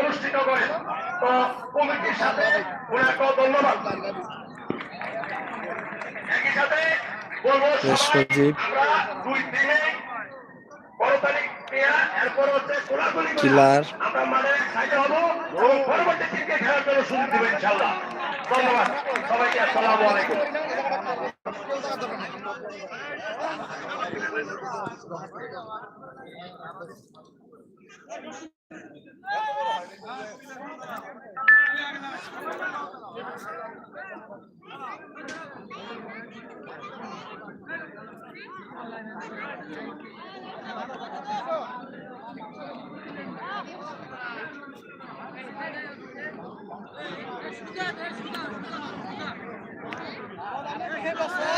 অনুষ্ঠিত করে। তো কমিটির সাথে ওনাকেও ধন্যবাদ। একই সাথে বলব আমরা দুই দিনে করতালি ক্রিয়া এরপর হচ্ছে কোলাকুলি করে কিলার। আমরা মাঠে সাইডে হব এবং পরবর্তী দিনকে খেলার জন্য সুযোগ দেবো ইনশাল্লাহ ধন্যবাদ। সবাইকে আসসালামু আলাইকুম। Hey, boss.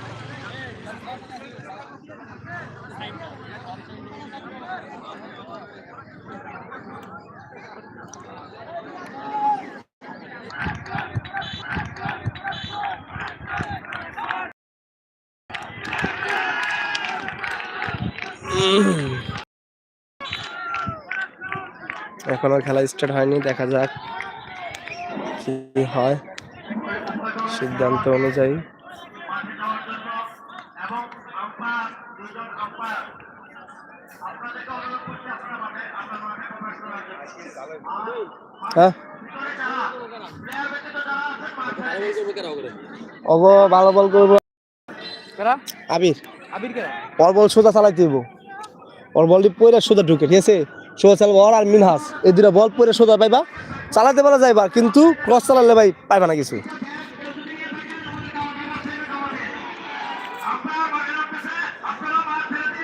এখনও খেলা স্টার্ট হয়নি দেখা যাক কি হয়। সিদ্ধান্ত অনুযায়ী। হ্যাঁ? অব ভালো বল করব। আবির। ওর বল সোজা চালাইতে হইব ওর বলটি পয়রা সোজা ঢুকে, ঠিক আছে? সোজা চালাবো ওর আর মিনহাস। এই দুটা বল পয়রা সোজা পাইবা। চালাতে পারা যাইবা, কিন্তু ক্রস চালালে ভাই পাইবা না কিছু।